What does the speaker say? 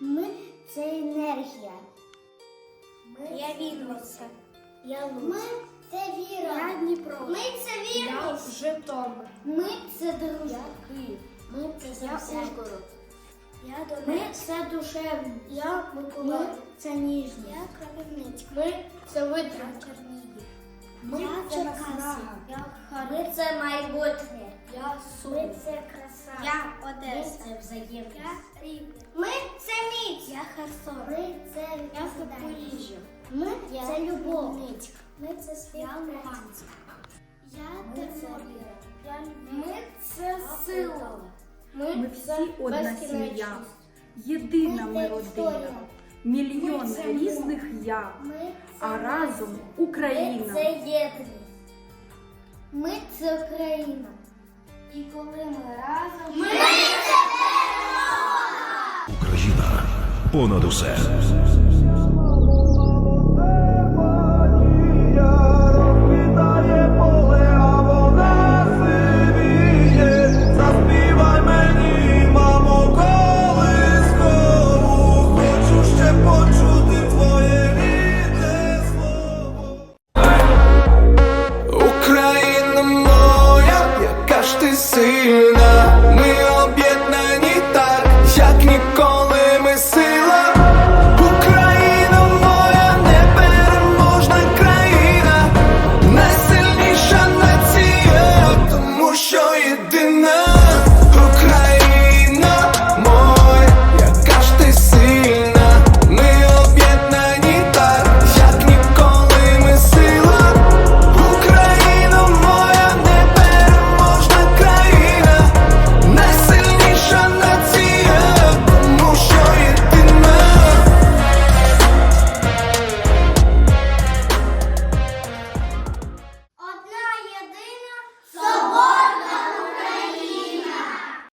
Ми це енергія. Я Вінниця. Я. Ми це віра. Я Дніпро. Ми це вірність. Житомир. Ми це дружба. Київ. Ми це Я. Ужгород. Я Ми Донець. це душевні. Я Ми це ніжні. Я Кропивницька. Ми це Я витримка. Чернігів. Ми Я це Черкаси. Я Ми це майбутнє. Я Ми це краса. Я Ми це взаємність. Я Рівне. Ми. Я Херсон. Ми це Я. Запоріжжя. Ми Я це любов. Ми це Я співпраця. Луганськ. Я Тернопіль. Я Ми це сила. Ми всі одна сім'я, єдина Ми ми родина, це різних я, Ми це а разом. Україна. Ми це єдність. Ми це Україна. І коли ми разом. Понад усе.